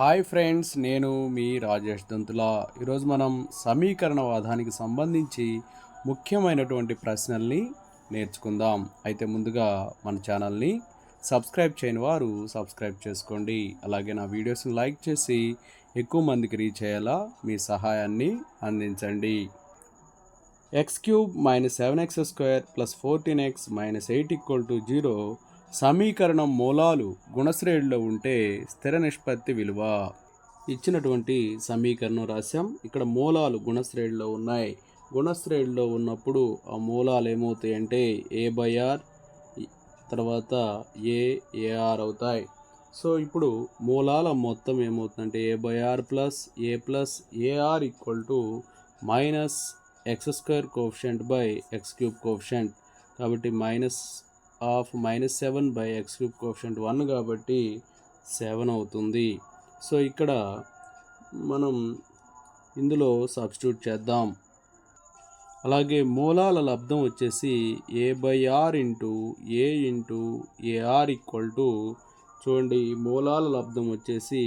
Hi friends నేను మీ రాజేష్ దంతుల. ఈరోజు మనం సమీకరణవాదానికి సంబంధించి ముఖ్యమైనటువంటి ప్రశ్నల్ని నేర్చుకుందాం. అయితే ముందుగా మన ఛానల్ని సబ్స్క్రైబ్ చేయని వారు సబ్స్క్రైబ్ చేసుకోండి. అలాగే నా వీడియోస్ని లైక్ చేసి ఎక్కువ మందికి రీచ్ అయ్యేలా మీ సహాయాన్ని అందించండి. X cube minus seven x square plus fourteen x minus eight equal to zero సమీకరణం మూలాలు గుణశ్రేణిలో ఉంటే స్థిర నిష్పత్తి విలువ. ఇచ్చినటువంటి సమీకరణం రాశాం ఇక్కడ మూలాలు గుణశ్రేణిలో ఉన్నాయి. గుణశ్రేణిలో ఉన్నప్పుడు ఆ మూలాలు ఏమవుతాయి అంటే ఏ బై ఆర్ తర్వాత ఏ ఏఆర్ అవుతాయి. సో ఇప్పుడు మూలాల మొత్తం ఏమవుతుందంటే a by r plus a plus a r equal to minus x square coefficient by x cube coefficient కాబట్టి minus of minus seven by x cube coefficient one కాబట్టి seven అవుతుంది. So ఇక్కడ మనం ఇందులో సబ్స్టిట్యూట్ చేద్దాం. అలాగే మూలాల లబ్ధం వచ్చేసి a by r into a into a r equal to చూడండి మూలాల లబ్ధం వచ్చేసి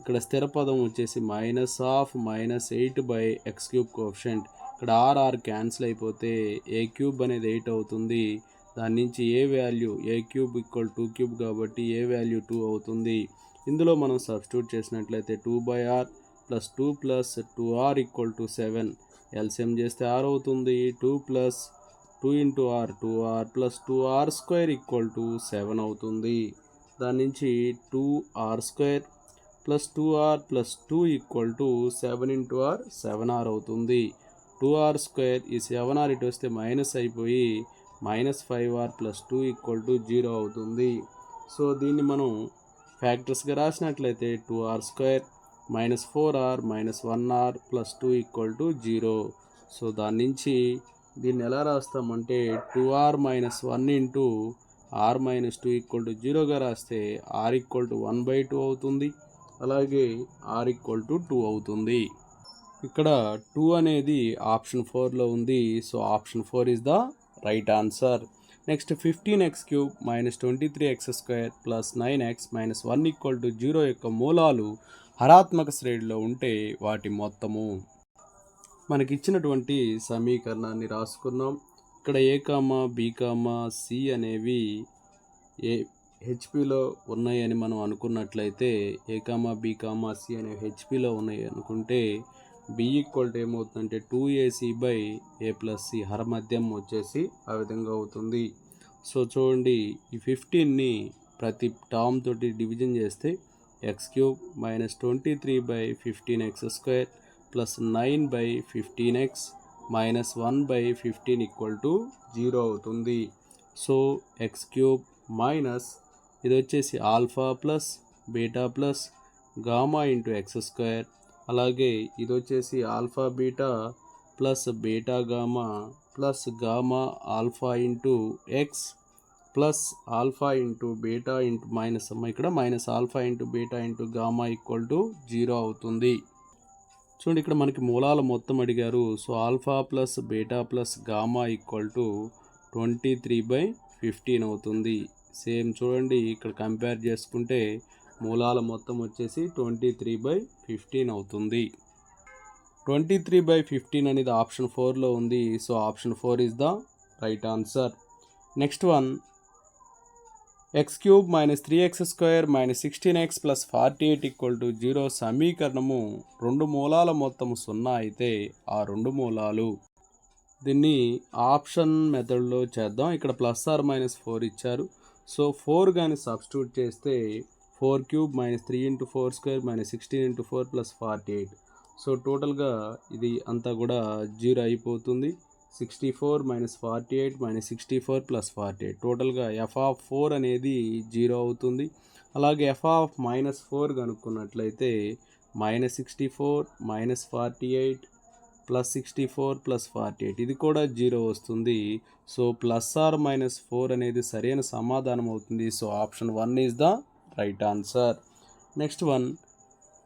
ఇక్కడ స్థిర పదం వచ్చేసి minus of minus eight by x cube coefficient ఇక్కడ ఆర్ఆర్ క్యాన్సిల్ అయిపోతే ఏ క్యూబ్ అనేది ఎయిట్ అవుతుంది. దాని నుంచి a value a cube equal two cube కాబట్టి ఏ వాల్యూ టూ అవుతుంది? ఇందులో మనం సబ్స్టిట్యూట్ చేసినట్లయితే two by r plus two plus two r equal to seven. LCM చేస్తే ఆర్ అవుతుంది. Two plus two into r two r plus two r square equal to seven అవుతుంది. దాని నుంచి two r square plus two r plus two equal to seven into r seven r అవుతుంది. Two are square ఈ seven are ఇటు వస్తే minus అయిపోయి minus five r plus two equal to zero అవుతుంది. So దీన్ని మనం ఫ్యాక్టర్స్గా రాసినట్లయితే two r square minus four r minus one r plus two equal to zero. So దాని నుంచి దీన్ని ఎలా రాస్తామంటే two r minus one into r minus two equal to జీరోగా రాస్తే r equal to one by two అవుతుంది. అలాగే r equal to two అవుతుంది. ఇక్కడ two అనేది ఆప్షన్ ఫోర్లో ఉంది. So option four is the right answer next fifteen x cube minus twenty three x square plus nine x minus one equal to zero యొక్క మూలాలు హరాత్మక శ్రేణిలో ఉంటే వాటి మొత్తము. మనకి ఇచ్చినటువంటి సమీకరణాన్ని రాసుకుందాం ఇక్కడ a comma b comma c అనేవి ఏ హెచ్పిలో ఉన్నాయని మనం అనుకున్నట్లయితే a comma b comma c అనేవి హెచ్పిలో ఉన్నాయి అనుకుంటే బి ఈక్వల్ టు ఏమవుతుందంటే two a c by a plus c హర మధ్యం వచ్చేసి ఆ విధంగా అవుతుంది. సో చూడండి ఈ ఫిఫ్టీన్ని ప్రతి టర్మ్ తోటి డివిజన్ చేస్తే x cube minus twenty three by fifteen x square plus nine by fifteen x minus one by fifteen equal to zero అవుతుంది. సో ఎక్స్ క్యూబ్ మైనస్ ఇది వచ్చేసి alpha plus beta plus gamma into x square అలాగే ఇది వచ్చేసి alpha beta plus beta gamma plus gamma alpha into x plus alpha into beta into minus. అమ్మ ఇక్కడ minus alpha into beta into gamma equal to zero అవుతుంది. చూడండి ఇక్కడ మనకి మూలాలు మొత్తం అడిగారు. So alpha plus beta plus gamma equal to twenty three by fifteen అవుతుంది. సేమ్ చూడండి ఇక్కడ కంపేర్ చేసుకుంటే మూలాల మొత్తం వచ్చేసి ట్వంటీ త్రీ బై ఫిఫ్టీన్ అవుతుంది. ట్వంటీ త్రీ బై ఫిఫ్టీన్ అనేది ఆప్షన్ ఫోర్లో ఉంది. So option four is the right answer next one x cube minus three x square minus sixteen x plus forty eight equal to zero సమీకరణము రెండు మూలాల మొత్తము సున్నా అయితే ఆ రెండు మూలాలు. దీన్ని ఆప్షన్ మెథడ్లో చేద్దాం. ఇక్కడ ప్లస్ ఆర్ మైనస్ ఫోర్ ఇచ్చారు. సో ఫోర్ కానీ సబ్స్టిట్యూట్ చేస్తే four cube minus three into four square minus sixteen into four plus forty eight. So టోటల్గా ఇది అంతా కూడా జీరో అయిపోతుంది. Sixty four minus forty eight minus sixty four plus forty eight. టోటల్గా f of four అనేది zero అవుతుంది. అలాగే f of minus four కనుక్కున్నట్లయితే minus sixty four minus forty eight plus sixty four plus forty eight. ఇది కూడా zero వస్తుంది. So plus r minus four అనేది సరైన సమాధానం అవుతుంది. So option one is the right answer next one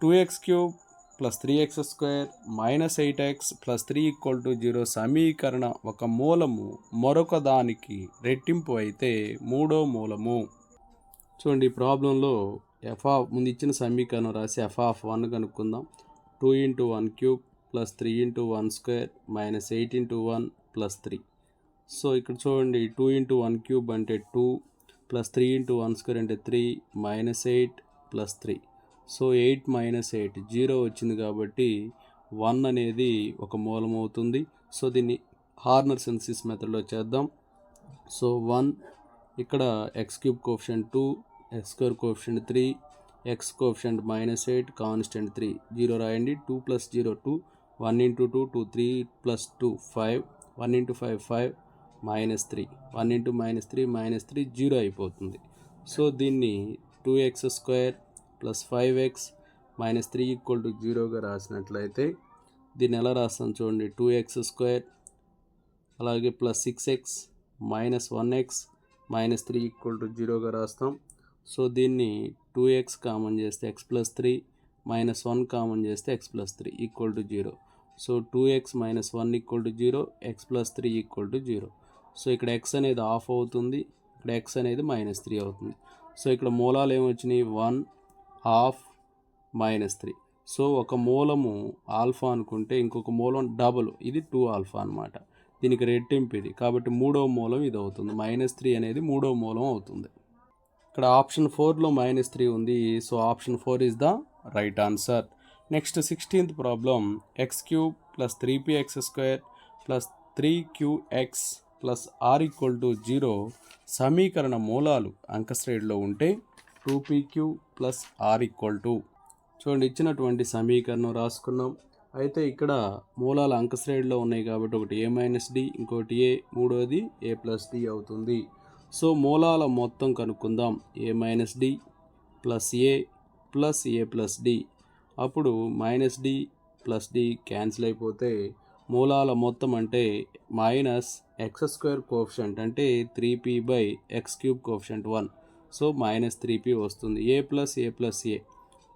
two x cube plus three x square minus eight x plus three equal to zero సమీకరణ ఒక మూలము. మరొక దానికి రెట్టింపు అయితే మూడో మూలము. చూడండి ఈ ప్రాబ్లంలో ఎఫ్ ఆఫ్ ముందు ఇచ్చిన సమీకరణం రాసి ఎఫ్ ఆఫ్ వన్ కనుక్కుందాం. Two into one cube plus three into one square minus eight into one plus three so ఇక్కడ చూడండి టూ ఇంటూ వన్ క్యూబ్ అంటే two plus three into one square అంటే three minus eight plus three. So eight minus eight zero వచ్చింది కాబట్టి one అనేది ఒక మూలం అవుతుంది. సో దీన్ని హార్నర్ సెన్సిస్ మెథడ్లో చేద్దాం. సో వన్ ఇక్కడ x cube coefficient two x square coefficient three x coefficient minus eight constant three. Zero రాయండి. Two plus zero two. One into two two three plus two five. One into five five. Minus three one into minus three minus three zero అయిపోతుంది. So దీన్ని two x square plus five x minus three equal to జీరోగా రాసినట్లయితే దీన్ని ఎలా రాస్తాం చూడండి. Two X square అలాగే plus six x minus one x minus three equal to జీరోగా రాస్తాం. So దీన్ని టూ ఎక్స్ కామన్ చేస్తే x plus three minus one common చేస్తే x plus three equal to zero so two x minus one equal to zero x plus three equal to zero so ఇక్కడ x అనేది half అవుతుంది. ఇక్కడ x అనేది minus three అవుతుంది. So ఇక్కడ మూలాలు ఏమొచ్చినాయి one half minus three so ఒక మూలము ఆల్ఫా అనుకుంటే ఇంకొక మూలం డబుల్ ఇది టూ ఆల్ఫా అనమాట దీనికి రెట్టింపు ఇది. కాబట్టి మూడవ మూలం ఇది అవుతుంది. మైనస్ త్రీ అనేది మూడవ మూలం అవుతుంది. ఇక్కడ ఆప్షన్ ఫోర్లో మైనస్ త్రీ ఉంది. So option four is the right answer next sixteenth problem x cube plus three p x square plus three q x plus r equal to zero సమీకరణ మూలాలు అంకశ్రేణిలో ఉంటే two p q plus r equal to. చూడండి ఇచ్చినటువంటి సమీకరణం రాసుకున్నాం. అయితే ఇక్కడ మూలాలు అంకశ్రేణిలో ఉన్నాయి కాబట్టి ఒకటి ఏ మైనస్ డి ఇంకోటి ఏ మూడోది ఏ ప్లస్ డి అవుతుంది. సో మూలాల మొత్తం కనుక్కుందాం. A minus d plus a plus a plus d. అప్పుడు minus d plus d cancel అయిపోతే మూలాల మొత్తం అంటే మైనస్ ఎక్స్ స్క్వేర్ కోఫిషంట్ అంటే three p by x cube coefficient one so minus three p వస్తుంది. A plus a plus a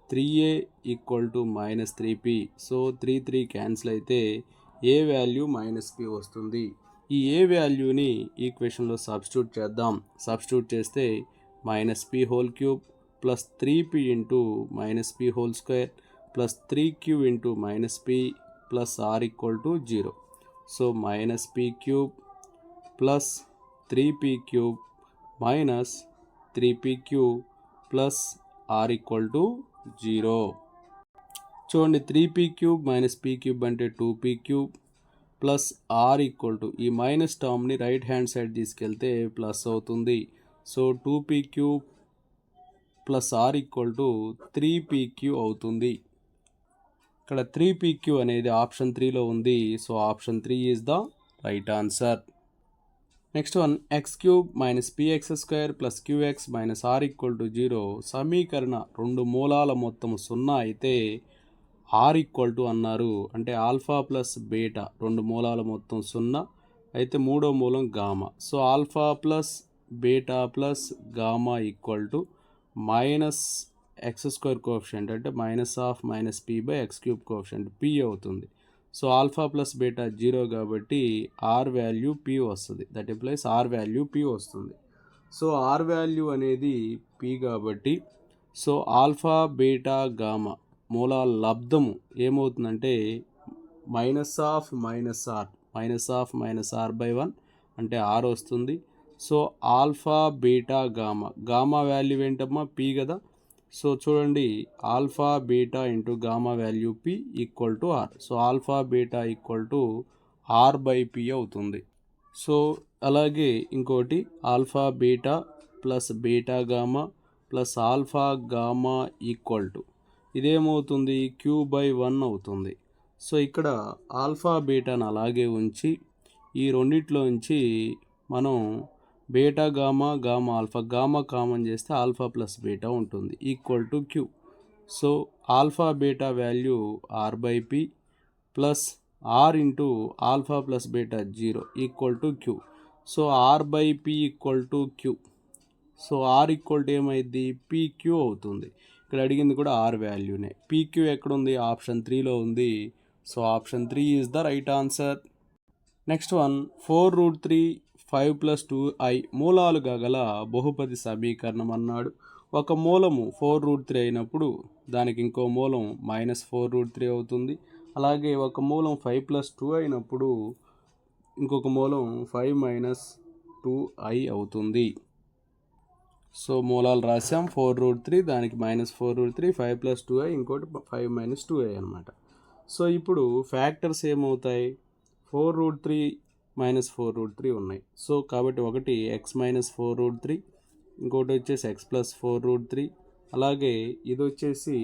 three a equal to minus three p so three three cancel అయితే ఏ value minus P వస్తుంది. ఈ ఏ వాల్యూని ఈక్వేషన్లో substitute చేద్దాం. Substitute చేస్తే minus p whole cube plus three p into minus p whole square plus three q into minus p plus r equal to zero so minus p cube plus three p cube minus three p cube plus r equal to zero చూడండి three p cube minus p cube అంటే two p cube plus r equal to ఈ minus టర్మ్ని right hand side తీసుకెళ్తే plus అవుతుంది. So two p cube plus r equal to three p q అవుతుంది. ఇక్కడ three PQ అనేది option త్రీలో ఉంది. So option three is the right answer next one x cube minus p x square plus q x minus r equal to zero సమీకరణ రెండు మూలాల మొత్తం సున్నా అయితే ఆర్ ఈక్వల్ టు అన్నారు. అంటే ఆల్ఫా ప్లస్ బీటా రెండు మూలాల మొత్తం సున్నా. అయితే మూడో మూలం gamma so alpha plus beta plus gamma equal to minus x square coefficient అంటే minus of minus p by x cube coefficient p అవుతుంది. So alpha plus beta zero కాబట్టి ఆర్ వాల్యూ పీ వస్తుంది. That implies r value p వస్తుంది. So are value అనేది p కాబట్టి so alpha beta gamma మూలాల లబ్ధము ఏమవుతుందంటే minus of minus r minus of minus r by one అంటే are వస్తుంది. So alpha beta gamma gamma value ఏంటమ్మా? పీ కదా. సో చూడండి alpha beta into gamma value p equal to r. So alpha beta equal to r by p అవుతుంది. So అలాగే ఇంకోటి alpha beta plus beta gamma plus alpha gamma equal to. ఇదేమవుతుంది? Queue by one అవుతుంది. So ఇక్కడ alpha బీటాను అలాగే ఉంచి ఈ రెండిట్లో నుంచి మనం beta gamma gamma alpha gamma common చేస్తే ఆల్ఫా ప్లస్ బీటా ఉంటుంది. Equal to q. So alpha beta value r by p plus r into alpha plus beta zero equal to q. So r by p equal to q. So r equal to ఏమైంది PQ అవుతుంది. ఇక్కడ అడిగింది కూడా are వాల్యూనే. PQ ఎక్కడ ఉంది option త్రీలో ఉంది. So option three is the right answer. Next one four root three five plus two i మూలాలుగా గల బహుపది సమీకరణం అన్నాడు. ఒక మూలము ఫోర్ రూట్ త్రీ అయినప్పుడు దానికి ఇంకో మూలం మైనస్ ఫోర్ రూట్ త్రీ అవుతుంది. అలాగే ఒక మూలం ఫైవ్ ప్లస్ టూ అయినప్పుడు ఇంకొక మూలం ఫైవ్ మైనస్ టూ ఐ అవుతుంది. సో మూలాలు రాసాం ఫోర్ రూట్ త్రీ దానికి minus four root three five plus two i ఇంకోటి ఫైవ్ మైనస్ టూ ఐ అనమాట సో ఇప్పుడు ఫ్యాక్టర్స్ ఏమవుతాయి? Four root three minus four root three ఉన్నాయి. సో కాబట్టి ఒకటి x minus four root three ఇంకోటి వచ్చేసి x plus four root three అలాగే ఇది వచ్చేసి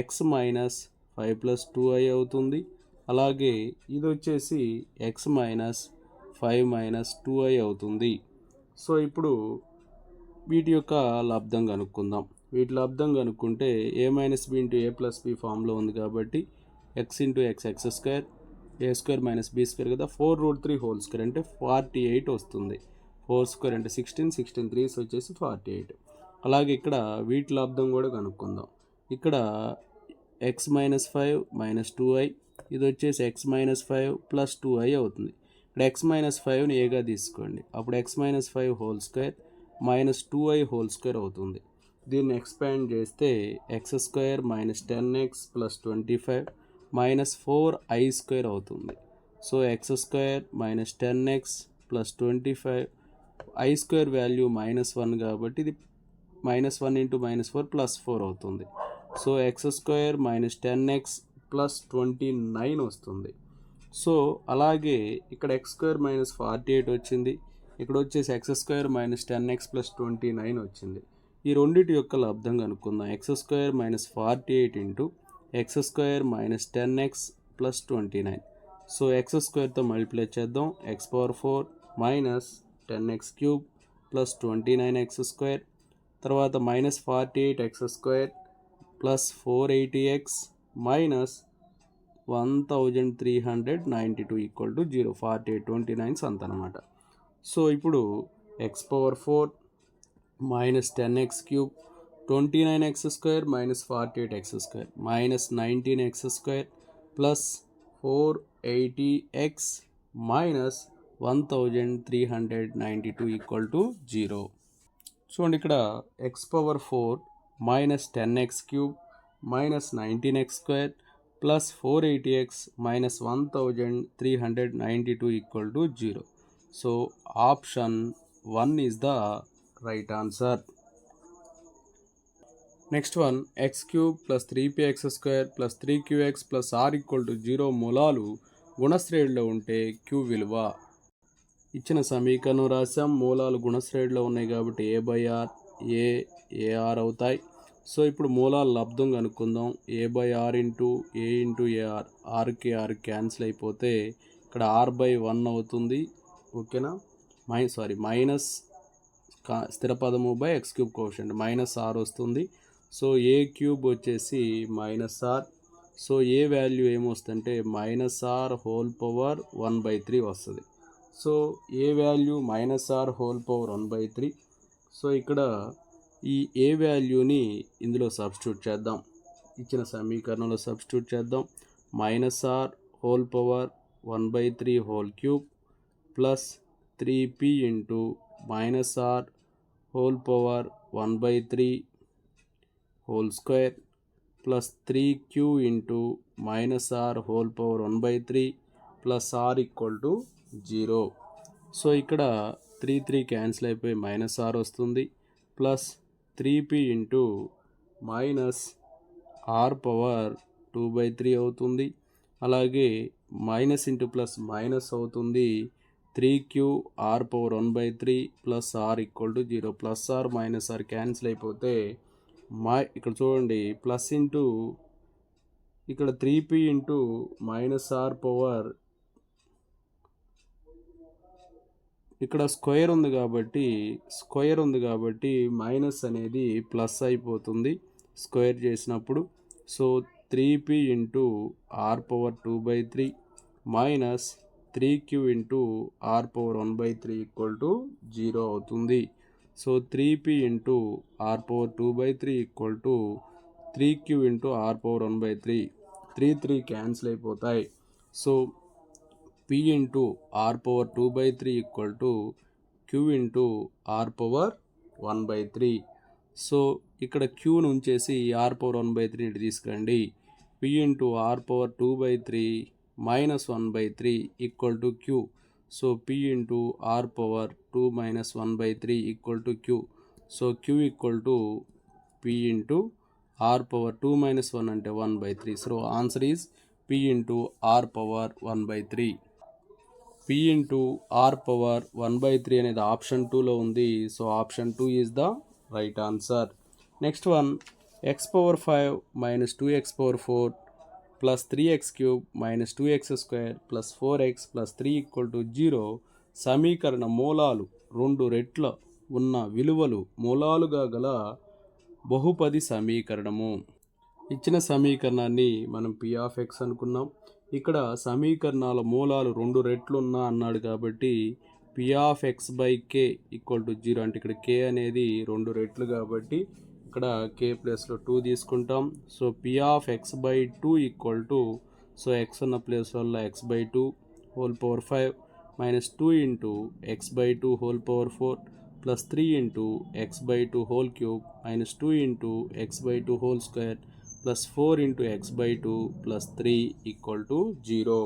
x minus five plus two i అవుతుంది. అలాగే ఇది వచ్చేసి x minus five minus two i అవుతుంది. సో ఇప్పుడు వీటి యొక్క లబ్ధం కనుక్కుందాం. వీటి లబ్ధం కనుక్కుంటే a minus b into a plus b ఫామ్లో ఉంది కాబట్టి x into x x square a square minus b square కదా. Four root three whole square అంటే ఫార్టీ ఎయిట్ వస్తుంది. ఫోర్ స్క్వేర్ అంటే సిక్స్టీన్ సిక్స్టీన్ త్రీస్ వచ్చేసి ఫార్టీ ఎయిట్ అలాగే ఇక్కడ వీటి లబ్ధం కూడా కనుక్కుందాం. ఇక్కడ x minus five minus two i ఇది వచ్చేసి x minus five plus two i అవుతుంది. ఇక్కడ ఎక్స్ మైనస్ ఫైవ్ని ఏగా తీసుకోండి. అప్పుడు x minus five whole square minus two i whole square అవుతుంది. దీన్ని ఎక్స్పాండ్ చేస్తే x square minus ten x plus twenty five minus four i square అవుతుంది. So x square minus ten x plus twenty five i square value minus one కాబట్టి ఇది minus one into minus four plus four అవుతుంది. So x square minus ten x plus twenty nine వస్తుంది. So అలాగే ఇక్కడ x square minus forty eight వచ్చింది. ఇక్కడ వచ్చేసి x square minus ten x plus twenty nine వచ్చింది. ఈ రెండింటి యొక్క లబ్ధం కనుక్కుందాం. X square minus forty eight into x square minus ten x plus twenty nine. So x స్క్వేర్తో multiply చేద్దాం. X power four minus ten x cube plus twenty nine x square. తర్వాత minus forty eight x square plus four eighty x minus one thousand three hundred ninety two equal to zero. Forty eight twenty nines అంత అనమాట so ఇప్పుడు x power four minus ten x cube twenty nine x square minus forty eight x square minus nineteen x square plus four eighty x minus one thousand three hundred ninety two equal to zero చూడండి ఇక్కడ x power four minus ten x cube minus nineteen x square plus four eighty x minus one thousand three hundred ninety two equal to zero so option one is the right answer next one x cube plus three p x square plus three q x plus r equal to zero మూలాలు గుణశ్రేణిలో ఉంటే queue విలువ. ఇచ్చిన సమీకరణం రాసాం మూలాలు గుణశ్రేణిలో ఉన్నాయి కాబట్టి a by r a a r అవుతాయి. సో ఇప్పుడు మూలాల లబ్ధం కనుక్కుందాం. A by r into a into a r Arki are cancel అయిపోతే ఇక్కడ ఆర్ బై వన్ అవుతుంది. ఓకేనా? మై సారీ మైనస్ కా- స్థిర పదము by x cube quotient minus r వస్తుంది. సో ఏ క్యూబ్ వచ్చేసి minus r. So a value ఏమొస్తుందంటే minus r whole power one by three వస్తుంది. So a value minus r whole power one by three. So ఇక్కడ ఈ ఏ వాల్యూని ఇందులో substitute చేద్దాం. ఇచ్చిన సమీకరణంలో సబ్స్టిట్యూట్ చేద్దాం. Minus r whole power one by three whole cube plus three p into minus r whole power one by three whole square plus three q into minus r whole power one by three plus r equal to zero so ఇక్కడ three three cancel అయిపోయి minus are వస్తుంది. Plus three p into minus r power two by three అవుతుంది. అలాగే minus into plus minus అవుతుంది. Three q r power one by three plus r equal to zero plus r minus r cancel అయిపోతే మా ఇక్కడ చూడండి plus into ఇక్కడ three p into minus r power ఇక్కడ square ఉంది కాబట్టి స్క్వేర్ ఉంది కాబట్టి మైనస్ అనేది ప్లస్ అయిపోతుంది స్క్వేర్ చేసినప్పుడు. So three p into r power two by three minus three q into r power one by three equal to zero అవుతుంది. So three p into r power two by three equal to three q into r power one by three three three cancel అయిపోతాయి. So p into r power two by three equal to q into r power one by three so ఇక్కడ క్యూను ఉంచేసి r power one by three ఇటు తీసుకురండి. P into r power two by three minus one by three equal to q so p into r power two minus one by three equal to q so q equal to p into r power two minus one అంటే one by three so answer is p into r power one by three p into r power one by three అనేది option టూలో ఉంది. So option two is the right answer next one x power five minus two x power four plus three x cube minus two x square plus four x plus three equal to zero సమీకరణ మూలాలు రెండు రెట్ల ఉన్న విలువలు మూలాలుగా గల బహుపది సమీకరణము. ఇచ్చిన సమీకరణాన్ని మనం పి ఆఫ్ ఎక్స్ అనుకున్నాం. ఇక్కడ సమీకరణాల మూలాలు రెండు రెట్లు ఉన్నా అన్నాడు కాబట్టి p of x by k equal to zero అంటే ఇక్కడ కే అనేది రెండు రెట్లు కాబట్టి ఇక్కడ కే ప్లేస్లో టూ తీసుకుంటాం. So p of x by two equal to so x ఉన్న ప్లేస్ వల్ల x by two whole power five minus two into x by two whole power four plus three into x by two whole cube minus two into x by two whole square plus four into x by two plus three equal to zero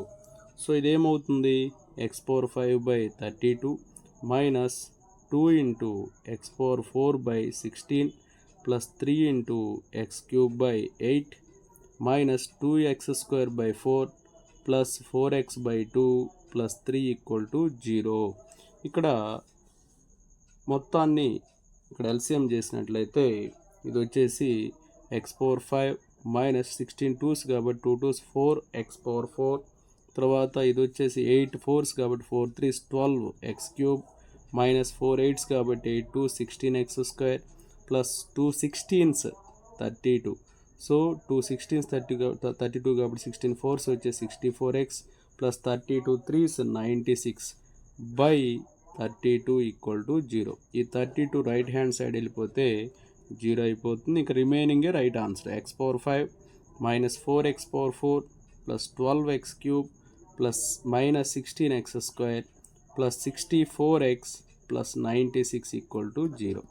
so ఇదేమవుతుంది? X power five by thirty two minus two into x power four by sixteen plus three into x cube by eight minus two x square by four plus four x by two plus three equal to zero ఇక్కడ మొత్తాన్ని ఇక్కడ LCM చేసినట్లయితే ఇది వచ్చేసి x power five minus sixteen twos కాబట్టి two twos four x power four తర్వాత ఇది వచ్చేసి ఎయిట్ ఫోర్స్ కాబట్టి four threes twelve x cube minus four eights కాబట్టి eight two sixteen x square plus two sixteens thirty two so two sixteens thirty thirty two కాబట్టి sixteen fours వచ్చే sixty four x plus thirty two threes ninety six by thirty two equal to zero ఈ thirty two right hand side వెళ్ళిపోతే zero అయిపోతుంది. ఇంకా రిమైనింగే right answer x power five minus four x power four plus twelve x cube plus minus sixteen x square plus sixty four x plus ninety six equal to zero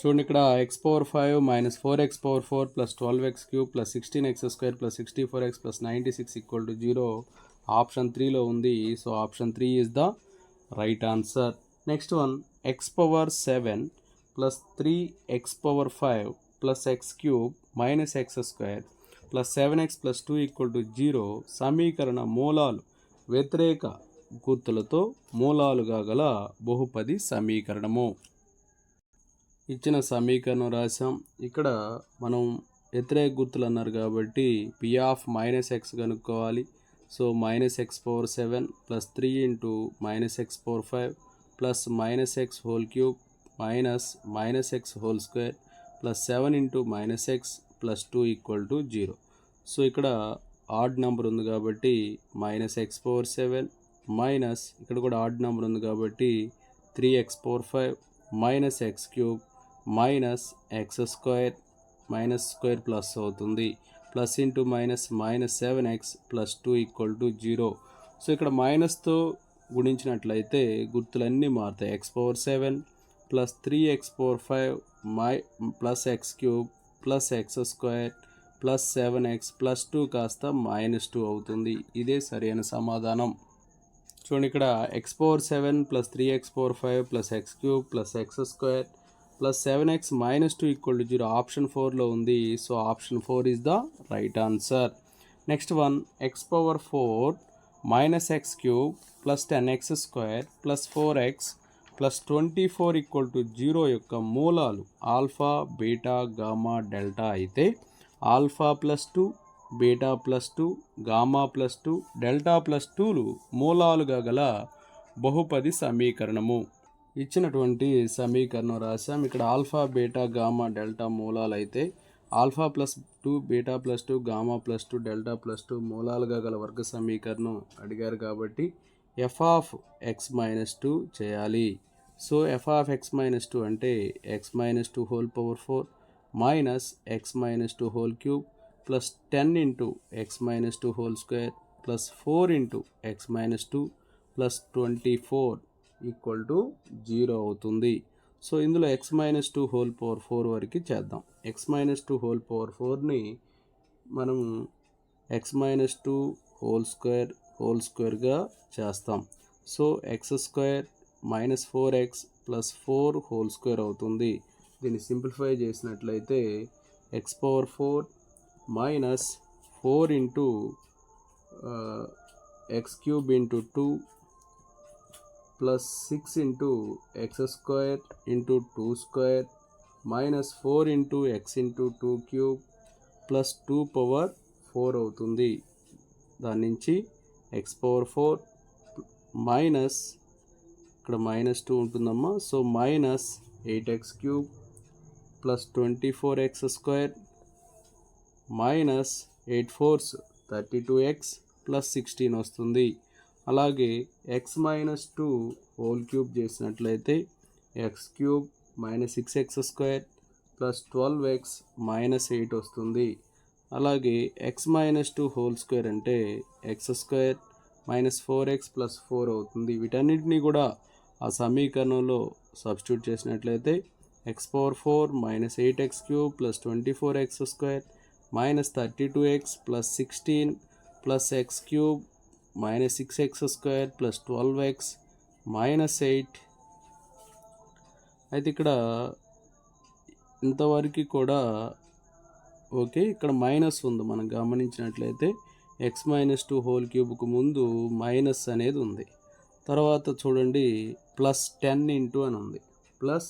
చూడండి ఇక్కడ x power five minus four x power four plus twelve x cube plus sixteen x square plus sixty four x plus ninety six equal to zero option త్రీలో ఉంది. So option three is the right answer next one x power seven plus three x power five plus x cube minus x square plus seven x plus two equal to zero సమీకరణ మూలాలు వ్యతిరేక గుర్తులతో మూలాలుగా గల బహుపది సమీకరణము. ఇచ్చిన సమీకరణం రాసాం ఇక్కడ మనం వ్యతిరేక గుర్తులు అన్నారు కాబట్టి పి ఆఫ్ మైనస్ ఎక్స్ కనుక్కోవాలి. So minus x power seven plus three into minus x power five plus minus x whole cube minus minus x whole square plus seven into minus x plus two equal to zero so ఇక్కడ odd number ఉంది కాబట్టి minus x power seven minus ఇక్కడ కూడా odd number ఉంది కాబట్టి three x power five minus x cube minus x square minus square plus అవుతుంది. Plus into minus minus seven x plus two equal to zero. So ఇక్కడ మైనస్తో గుణించినట్లయితే గుర్తులన్నీ మారుతాయి. X power seven plus three x power five my plus x cube plus x square plus seven x plus two కాస్త minus two అవుతుంది. ఇదే సరైన సమాధానం. చూడండి ఇక్కడ x power seven plus three x power five plus x cube plus x square plus seven x minus two equal to zero option ఫోర్లో ఉంది. So option four is the right answer. Next one x power four minus x cube plus ten x square plus four x plus twenty four equal to zero యొక్క మూలాలు alpha beta gamma delta అయితే alpha plus two beta plus two gamma plus two delta plus tool మూలాలుగా గల బహుపది సమీకరణము. ఇచ్చినటువంటి సమీకరణం రాసాం ఇక్కడ ఆల్ఫా బీటా గామా డెల్టా మూలాలు అయితే alpha plus two beta plus two gamma plus two delta plus two మూలాలుగా గల వర్గ సమీకరణం అడిగారు కాబట్టి f of x minus two చేయాలి. So f of x minus two అంటే x minus two whole power four minus x minus two whole cube plus ten into x minus two whole square plus four into x minus two plus twenty four equal to zero అవుతుంది. So ఇందులో x minus two whole power four వరకు చేద్దాం. X minus two whole power ఫోర్ని మనం x minus two whole square whole స్క్వేర్గా చేస్తాం. So x square minus four x plus four whole square అవుతుంది. దీన్ని simplify చేసినట్లయితే x power four minus four into x cube into two plus six into x square into two square minus four into x into two cube plus two power four అవుతుంది. దాని నుంచి x power four minus ఇక్కడ minus two ఉంటుందమ్మా. So minus eight x cube plus twenty four x square minus eight fours thirty two x plus sixteen వస్తుంది. అలాగే x minus two whole cube చేసినట్లయితే x cube minus six x square plus twelve x minus eight వస్తుంది. అలాగే x minus two whole square అంటే x square minus four x plus four అవుతుంది. వీటన్నిటిని కూడా ఆ సమీకరణంలో సబ్స్టిట్యూట్ చేసినట్లయితే x power four minus eight x cube plus twenty four x square minus thirty two x plus sixteen plus x cube minus six x square plus twelve x minus eight అయితే ఇక్కడ ఇంతవరకు కూడా okay ఇక్కడ minus ఉంది. మనం గమనించినట్లయితే x minus two whole క్యూబ్కు ముందు మైనస్ అనేది ఉంది. తర్వాత చూడండి ప్లస్ టెన్ ఇంటూ అని ఉంది. Plus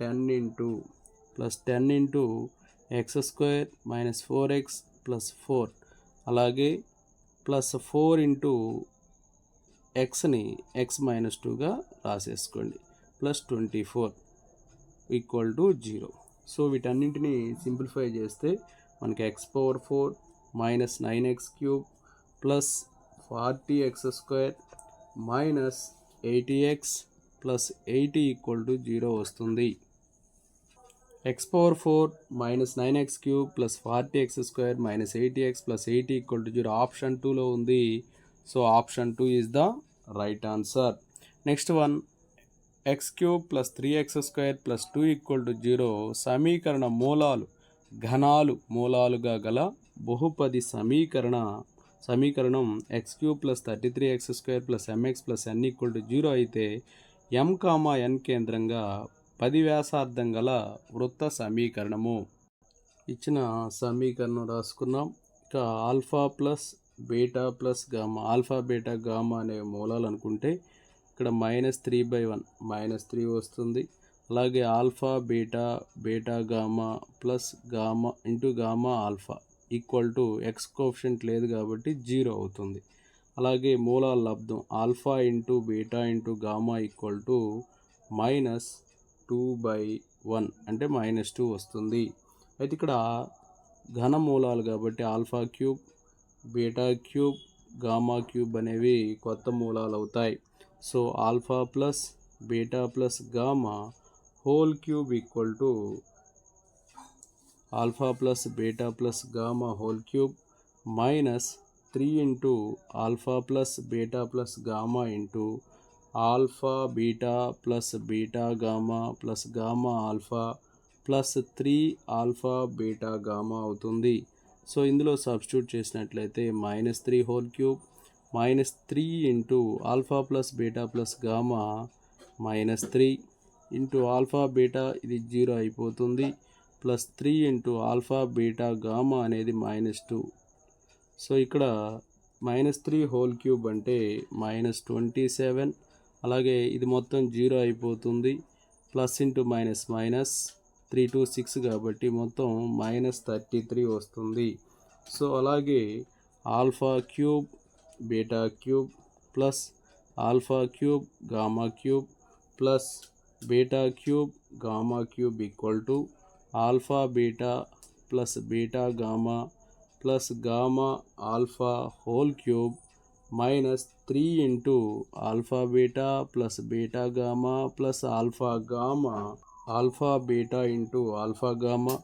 ten into plus ten into x square minus four x plus four అలాగే ప్లస్ ఫోర్ ఇంటూ ఎక్స్ని ఎక్స్ మైనస్ టూగా రాసేసుకోండి. Plus twenty four equal to zero. So వీటన్నింటినీ సింప్లిఫై చేస్తే మనకి x power four minus nine x cube plus forty x square minus eighty x plus eighty equal to zero వస్తుంది. X power four minus nine x cube plus forty x square minus eighty x plus eighty equal to zero option టూలో ఉంది so option two is the right answer next one x cube plus three x square plus two equal to zero సమీకరణ మూలాలు ఘనాలు మూలాలుగా గల బహుపది సమీకరణ సమీకరణం x cube plus thirty three x square plus m x plus n equal to zero అయితే m comma ఎన్ కేంద్రంగా పది వ్యాసార్థం గల వృత్త సమీకరణము. ఇచ్చిన సమీకరణం రాసుకున్నాం ఇక alpha plus beta plus gamma alpha beta gamma అనే మూలాలు అనుకుంటే ఇక్కడ minus three by one minus three వస్తుంది. అలాగే alpha beta beta gamma plus gamma into gamma alpha equal to x coefficient లేదు కాబట్టి జీరో అవుతుంది. అలాగే మూలాల లబ్ధం alpha into beta into gamma equal to minus two by one అంటే minus two వస్తుంది. అయితే ఇక్కడ ఘన మూలాలు కాబట్టి alpha cube beta cube gamma cube అనేవి కొత్త మూలాలు అవుతాయి. So alpha plus beta plus gamma whole cube equal to alpha plus beta plus gamma whole cube minus three into alpha plus beta plus gamma into alpha beta plus beta gamma plus gamma alpha plus three alpha beta gamma అవుతుంది. So ఇందులో substitute చేసినట్లయితే minus three whole cube minus three into alpha plus beta plus gamma minus three into alpha beta ఇది zero అయిపోతుంది. Plus three into alpha beta gamma అనేది minus two. So ఇక్కడ minus three whole cube అంటే minus twenty seven అలాగే ఇది మొత్తం zero అయిపోతుంది. Plus into minus minus three to six కాబట్టి మొత్తం మైనస్ థర్టీ త్రీ వస్తుంది. సో అలాగే alpha cube beta cube plus alpha cube gamma cube plus beta cube gamma cube equal to alpha beta plus beta gamma plus gamma alpha whole cube minus three into alpha beta plus beta gamma plus alpha gamma alpha beta into alpha gamma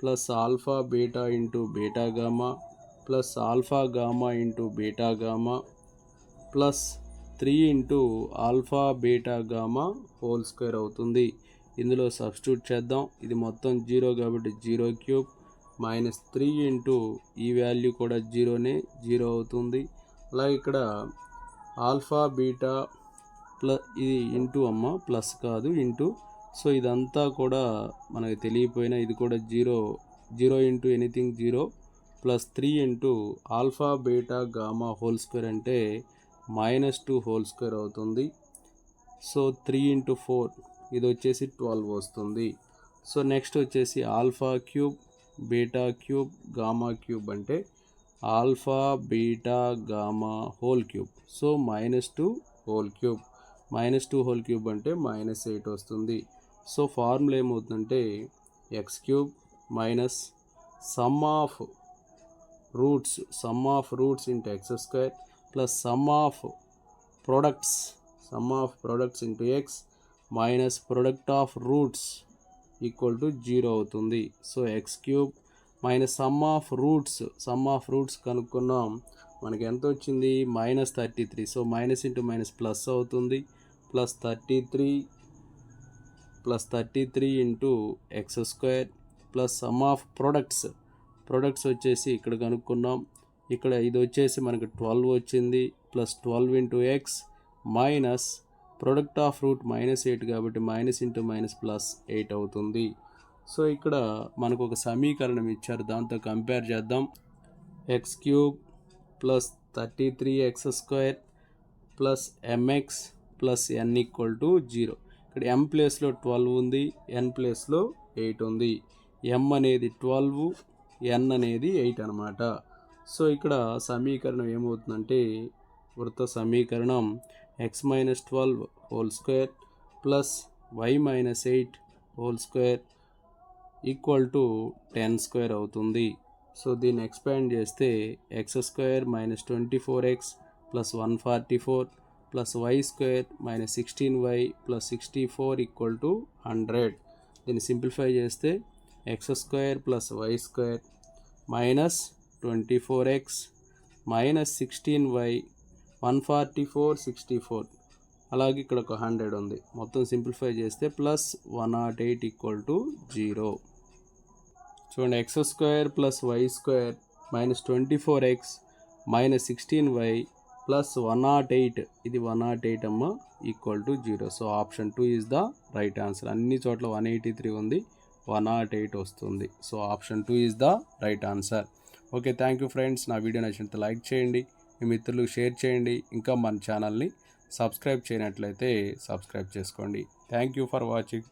plus alpha beta into beta gamma plus alpha gamma into beta gamma plus three into alpha beta gamma whole square అవుతుంది. ఇందులో substitute చేద్దాం. ఇది మొత్తం zero కాబట్టి zero cube minus three into ఈ value కూడా జీరోనే zero అవుతుంది. అలాగే ఇక్కడ ఆల్ఫా బీటా ప్లస్ ఇది ఇంటూ అమ్మ ప్లస్ కాదు ఇంటూ. సో ఇదంతా కూడా మనకు తెలియపోయినా ఇది కూడా zero zero into anything zero plus three into alpha beta gamma whole square అంటే మైనస్ టూ హోల్ స్క్వేర్ అవుతుంది. సో త్రీ ఇంటూ ఫోర్ ఇది వచ్చేసి ట్వెల్వ్ వస్తుంది. సో నెక్స్ట్ వచ్చేసి alpha cube beta cube gamma cube అంటే alpha beta gamma whole cube. So minus two whole cube. Minus two whole cube అంటే minus eight వస్తుంది. So formula ఏమవుతుందంటే x cube minus sum of roots sum of roots into x square plus sum of products sum of products into x minus product of roots equal to zero అవుతుంది. So x cube minus sum of roots sum of roots కనుక్కున్నాం. మనకి ఎంత వచ్చింది? Minus thirty three. So minus into minus plus అవుతుంది. Plus thirty three plus thirty three into x square plus sum of products. Products వచ్చేసి ఇక్కడ కనుక్కున్నాం. ఇక్కడ ఇది వచ్చేసి మనకు ట్వెల్వ్ వచ్చింది. Plus twelve into x minus product of root minus eight కాబట్టి minus into minus plus eight అవుతుంది. సో ఇక్కడ మనకు ఒక సమీకరణం ఇచ్చారు. దాంతో కంపేర్ చేద్దాం. X cube plus thirty three x square plus m x plus n equal to zero ఇక్కడ ఎం ప్లేస్లో ట్వెల్వ్ ఉంది ఎన్ ప్లేస్లో ఎయిట్ ఉంది. ఎం అనేది ట్వెల్వ్ ఎన్ అనేది ఎయిట్ అనమాట సో ఇక్కడ సమీకరణం ఏమవుతుందంటే వృత్త సమీకరణం x minus twelve whole square plus y minus eight whole square equal to ten square అవుతుంది. సో దీన్ని ఎక్స్పాండ్ చేస్తే x square minus twenty four x plus one forty four plus y square minus sixteen y plus sixty four equal to hundred. దీన్ని simplify చేస్తే x square plus y square minus twenty four x minus sixteen y one forty four sixty four. అలాగే ఇక్కడ ఒక hundred ఉంది. మొత్తం simplify చేస్తే plus one nought eight equal to zero. చూడండి x square plus y square minus twenty four x minus sixteen y plus one nought eight. ఇది one not eight అమ్మ equal to zero so option two is the right answer అన్ని చోట్ల one eighty three ఉంది one not eight వస్తుంది. So option two is the right answer okay thank you friends నా video నచ్చినంత like చేయండి మీ మిత్రులకు షేర్ చేయండి ఇంకా మన ఛానల్ని సబ్స్క్రైబ్ చేయనట్లయితే సబ్స్క్రైబ్ చేసుకోండి. Thank you for watching